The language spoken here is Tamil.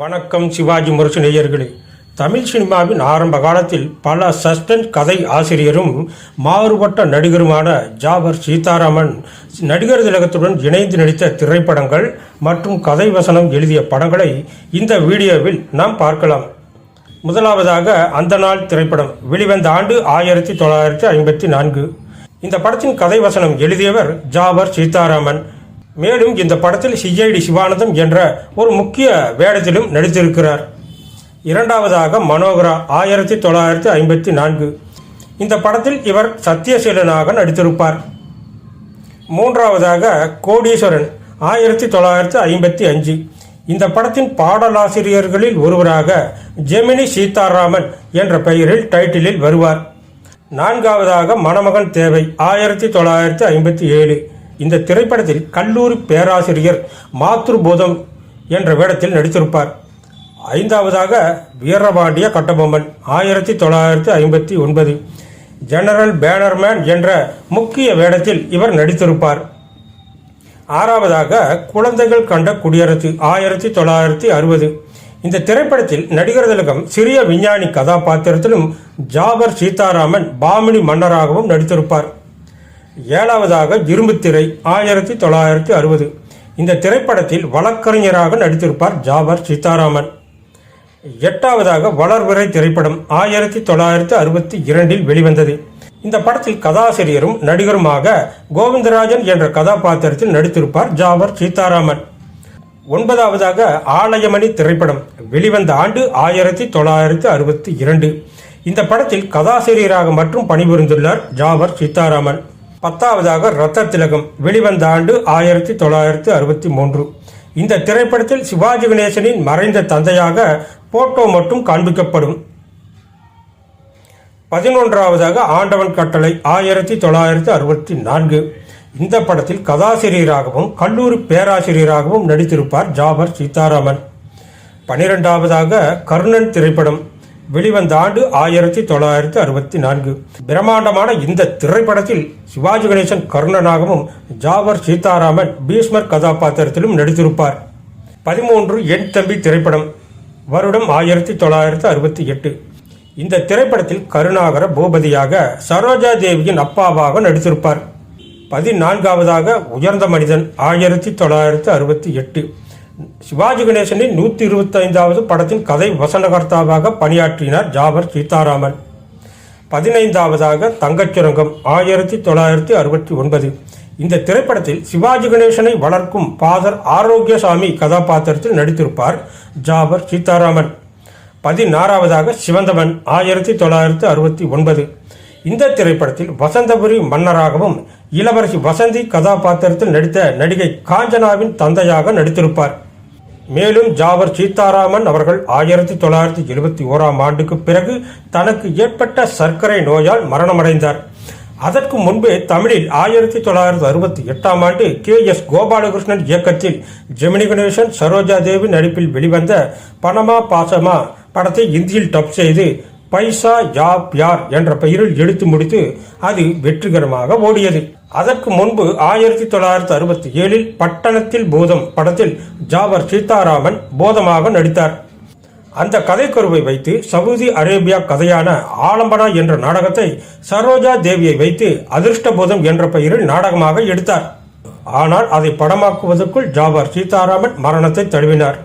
வணக்கம் சிவாஜி முரசு நேயர்களே. தமிழ் சினிமாவின் ஆரம்ப காலத்தில் பல சஸ்பென்ஸ் கதை ஆசிரியரும் மாறுபட்ட நடிகருமான ஜாபர் சீதாராமன் நடிகர் திலகத்துடன் இணைந்து நடித்த திரைப்படங்கள் மற்றும் கதை வசனம் எழுதிய படங்களை இந்த வீடியோவில் நாம் பார்க்கலாம். முதலாவதாக அந்த நாள் திரைப்படம். வெளிவந்த ஆண்டு ஆயிரத்தி தொள்ளாயிரத்தி ஐம்பத்தி நான்கு. இந்த படத்தின் கதை வசனம் எழுதியவர் ஜாபர் சீதாராமன். மேலும் இந்த படத்தில் சிஐடி சிவானந்தம் என்ற ஒரு முக்கிய வேடத்திலும் நடித்திருக்கிறார். இரண்டாவதாக மனோகரா ஆயிரத்தி தொள்ளாயிரத்தி ஐம்பத்தி நான்கு. இந்த படத்தில் இவர் சத்யசீலனாக நடித்திருப்பார். மூன்றாவதாக கோடீஸ்வரன் ஆயிரத்தி தொள்ளாயிரத்தி ஐம்பத்தி அஞ்சு. இந்த படத்தின் பாடலாசிரியர்களில் ஒருவராக ஜெமினி சீதாராமன் என்ற பெயரில் டைட்டிலில் வருவார். நான்காவதாக மணமகன் தேவை ஆயிரத்தி தொள்ளாயிரத்தி ஐம்பத்தி ஏழு. இந்த திரைப்படத்தில் கல்லூரி பேராசிரியர் மாத்ருபோதம் என்ற வேடத்தில் நடித்திருப்பார். ஐந்தாவதாக வீரபாண்டிய கட்டபொம்மன் ஆயிரத்தி தொள்ளாயிரத்தி ஐம்பத்தி ஒன்பது. ஜெனரல் பேனர்மேன் என்ற முக்கிய வேடத்தில் இவர் நடித்திருப்பார். ஆறாவதாக குழந்தைகள் கண்ட குடியரசு ஆயிரத்தி தொள்ளாயிரத்தி அறுபது. இந்த திரைப்படத்தில் நடிகர் திலகம் சிறிய விஞ்ஞானி கதாபாத்திரத்திலும் ஜாபர் சீதாராமன் பாமினி மன்னராகவும் நடித்திருப்பார். ஏழாவதாக இரும்புத்திரை ஆயிரத்தி தொள்ளாயிரத்தி அறுபது. இந்த திரைப்படத்தில் வழக்கறிஞராக நடித்திருப்பார் ஜாபர் சீதாராமன். எட்டாவதாக வளர்விரை திரைப்படம் ஆயிரத்தி தொள்ளாயிரத்தி அறுபத்தி இரண்டில் வெளிவந்தது. இந்த படத்தில் கதாசிரியரும் நடிகருமாக கோவிந்தராஜன் என்ற கதாபாத்திரத்தில் நடித்திருப்பார் ஜாபர் சீதாராமன். ஒன்பதாவதாக ஆலயமணி திரைப்படம் வெளிவந்த ஆண்டு ஆயிரத்தி தொள்ளாயிரத்தி அறுபத்தி இரண்டு. இந்த படத்தில் கதாசிரியராக மட்டும் பணிபுரிந்துள்ளார் ஜாபர் சீதாராமன். பத்தாவதாக ரத்த திலகம் வெளிவந்த ஆண்டு ஆயிரத்தி தொள்ளாயிரத்தி அறுபத்தி மூன்று. இந்த திரைப்படத்தில் சிவாஜி கணேசனின் மறைந்த தந்தையாக போட்டோ மட்டும் காண்பிக்கப்படும். பதினொன்றாவதாக ஆண்டவன் கட்டளை ஆயிரத்தி தொள்ளாயிரத்தி அறுபத்தி நான்கு. இந்த படத்தில் கதாசிரியராகவும் கல்லூரி பேராசிரியராகவும் நடித்திருப்பார் ஜாபர் சீதாராமன். பனிரெண்டாவதாக கர்ணன் திரைப்படம் வெளிவந்த ஆண்டு ஆயிரத்தி தொள்ளாயிரத்தி அறுபத்தி நான்கு. பிரம்மாண்டமான இந்த திரைப்படத்தில் சிவாஜி கணேசன் கர்ணனாகவும் ஜாவர் சீதாராமன் பீஷ்மர் கதாபாத்திரத்திலும் நடித்திருப்பார். பதிமூன்று என் தம்பி திரைப்படம் வருடம் ஆயிரத்தி தொள்ளாயிரத்தி அறுபத்தி எட்டு. இந்த திரைப்படத்தில் கருணாகர பூபதியாக சரோஜா தேவியின் அப்பாவாக நடித்திருப்பார். பதினான்காவதாக உயர்ந்த மனிதன் ஆயிரத்தி தொள்ளாயிரத்தி அறுபத்தி எட்டு. சிவாஜி கணேசனின் நூற்றி இருபத்தைந்தாவது படத்தின் கதை வசனகர்த்தாவாக பணியாற்றினார் ஜாபர் சீதாராமன். பதினைந்தாவதாக தங்கச்சுரங்கம் ஆயிரத்தி தொள்ளாயிரத்தி அறுபத்தி ஒன்பது. இந்த திரைப்படத்தில் சிவாஜி கணேசனை வளர்க்கும் பாதர் ஆரோக்கியசாமி கதாபாத்திரத்தில் நடித்திருப்பார் ஜாபர் சீதாராமன். பதினாறாவதாக சிவந்தவன் ஆயிரத்தி தொள்ளாயிரத்தி அறுபத்தி ஒன்பது. இந்த திரைப்படத்தில் வசந்தபுரி மன்னராகவும் இளவரசி வசந்தி கதாபாத்திரத்தில் நடித்த நடிகை காஞ்சனாவின் தந்தையாக நடித்திருப்பார். மேலும் ஜாவர் சீதாராமன் அவர்கள் ஆயிரத்தி தொள்ளாயிரத்தி எழுபத்தி ஓராம் ஆண்டுக்கு பிறகு தனக்கு ஏற்பட்ட சர்க்கரை நோயால் மரணமடைந்தார். அதற்கு முன்பே தமிழில் ஆயிரத்தி தொள்ளாயிரத்தி அறுபத்தி எட்டாம் ஆண்டு கே எஸ் கோபாலகிருஷ்ணன் இயக்கத்தில் ஜெமினி கணேசன் சரோஜா தேவி நடிப்பில் வெளிவந்த பனமா பாசமா படத்தை இந்தியில் டப் செய்து பைசா யாப் யார் என்ற பெயரில் எடுத்து முடித்து அது வெற்றிகரமாக ஓடியது. அதற்கு முன்பு ஆயிரத்தி தொள்ளாயிரத்தி அறுபத்தி ஏழில் பட்டணத்தில் பூதம் படத்தில் ஜாவர் சீதாராமன் போதமாக நடித்தார். அந்த கதைக்கருவை வைத்து சவுதி அரேபியா கதையான ஆலம்பனா என்ற நாடகத்தை சரோஜா தேவியை வைத்து அதிர்ஷ்டபோதம் என்ற பெயரில் நாடகமாக எடுத்தார். ஆனால் அதை படமாக்குவதற்குள் ஜாவர் சீதாராமன் மரணத்தை தழுவினார்.